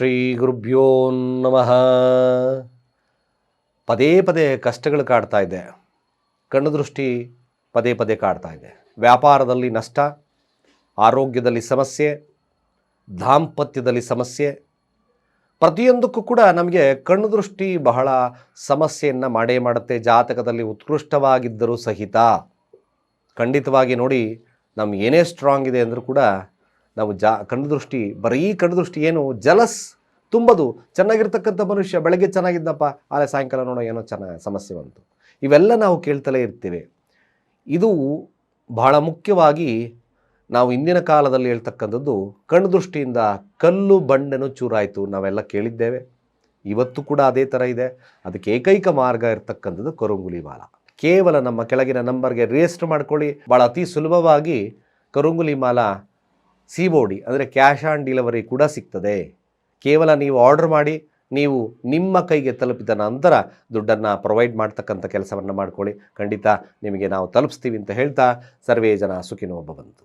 ಶ್ರೀ ಗುರುಭ್ಯೋ ನಮಃ. ಪದೇ ಪದೇ ಕಷ್ಟಗಳು ಕಾಡ್ತಾ ಇದೆ. ಕಣ್ಣು ದೃಷ್ಟಿ ಪದೇ ಪದೇ ಕಾಡ್ತಾ ಇದೆ. ವ್ಯಾಪಾರದಲ್ಲಿ ನಷ್ಟ, ಆರೋಗ್ಯದಲ್ಲಿ ಸಮಸ್ಯೆ, ದಾಂಪತ್ಯದಲ್ಲಿ ಸಮಸ್ಯೆ. ಪ್ರತಿಯೊಂದಕ್ಕೂ ಕೂಡ ನಮಗೆ ಕಣ್ಣು ದೃಷ್ಟಿ ಬಹಳ ಸಮಸ್ಯೆಯನ್ನು ಮಾಡೇ ಮಾಡುತ್ತೆ. ಜಾತಕದಲ್ಲಿ ಉತ್ಕೃಷ್ಟವಾಗಿದ್ದರೂ ಸಹಿತ. ಖಂಡಿತವಾಗಿ ನೋಡಿ ನಮ್ಮ ಏನೇ ಸ್ಟ್ರಾಂಗ್ ಇದೆ ಅಂದರೂ ಕೂಡ ನಾವು ಜಾ ಕಣ್ಣು ದೃಷ್ಟಿ ಬರೀ ಕಣ್ಣು ದೃಷ್ಟಿ ಏನು, ಜಲಸ್ ತುಂಬದು, ಚೆನ್ನಾಗಿರ್ತಕ್ಕಂಥ ಮನುಷ್ಯ ಬೆಳಗ್ಗೆ ಚೆನ್ನಾಗಿದ್ದಪ್ಪ ಆದರೆ ಸಾಯಂಕಾಲ ನೋಡೋ ಏನೋ ಚೆನ್ನಾಗಿ ಸಮಸ್ಯೆ ಬಂತು. ಇವೆಲ್ಲ ನಾವು ಕೇಳ್ತಲೇ ಇರ್ತೇವೆ. ಇದು ಬಹಳ ಮುಖ್ಯವಾಗಿ ನಾವು ಇಂದಿನ ಕಾಲದಲ್ಲಿ ಹೇಳ್ತಕ್ಕಂಥದ್ದು ಕಣ್ಣು ದೃಷ್ಟಿಯಿಂದ ಕಲ್ಲು ಬಂಡೆನು ಚೂರಾಯಿತು, ನಾವೆಲ್ಲ ಕೇಳಿದ್ದೇವೆ. ಇವತ್ತು ಕೂಡ ಅದೇ ಥರ ಇದೆ. ಅದಕ್ಕೆ ಏಕೈಕ ಮಾರ್ಗ ಇರ್ತಕ್ಕಂಥದ್ದು ಕರುಂಗುಲಿ ಮಾಲ. ಕೇವಲ ನಮ್ಮ ಕೆಳಗಿನ ನಂಬರ್ಗೆ ರಿಜಿಸ್ಟರ್ ಮಾಡ್ಕೊಳ್ಳಿ. ಭಾಳ ಅತಿ ಸುಲಭವಾಗಿ ಕರುಂಗುಲಿ ಮಾಲ ಸಿ ಬೋಡಿ ಅಂದರೆ ಕ್ಯಾಶ್ ಆನ್ ಡೆಲಿವರಿ ಕೂಡ ಸಿಗ್ತದೆ. ಕೇವಲ ನೀವು ಆರ್ಡರ್ ಮಾಡಿ, ನೀವು ನಿಮ್ಮ ಕೈಗೆ ತಲುಪಿದ ನಂತರ ದುಡ್ಡನ್ನು ಪ್ರೊವೈಡ್ ಮಾಡ್ತಕ್ಕಂಥ ಕೆಲಸವನ್ನು ಮಾಡ್ಕೊಳ್ಳಿ. ಖಂಡಿತ ನಿಮಗೆ ನಾವು ತಲುಪಿಸ್ತೀವಿ ಅಂತ ಹೇಳ್ತಾ ಸರ್ವೇ ಜನ ಸುಖಿನೋ ಭವಂತು